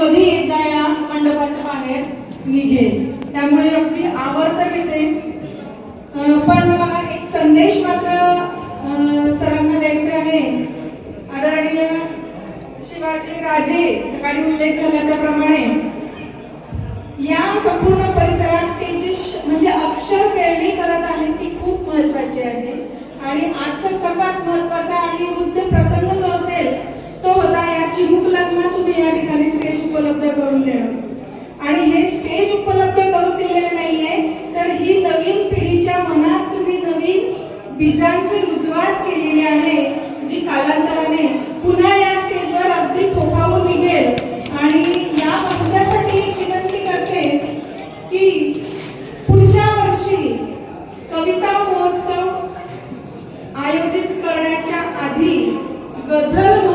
कधी एकदा या मंडपाच्या बाहेर निघेल त्यामुळे अगदी आवर्त येते पण मला एक संदेश मात्र अं, सरांना द्यायचे आहे. आदरणीय शिवाजी राजे सकाळी उल्लेख झाला त्याप्रमाणे या संपूर्ण परिसरात ते जी म्हणजे अक्षर पेरणी करत आहेत ती खूप महत्वाची आहे. आणि आजचा सर्वात महत्त्वाचा आणि वृद्ध बीजांची रुजवात केलेली आहे जी कालांतराने पुन्हा या स्टेजवर अगदी फोकावून निघेल. आणि या मंचासाठी एक विनंती करते की पुढच्या वर्षी कविता महोत्सव आयोजित करण्याच्या आधी गझल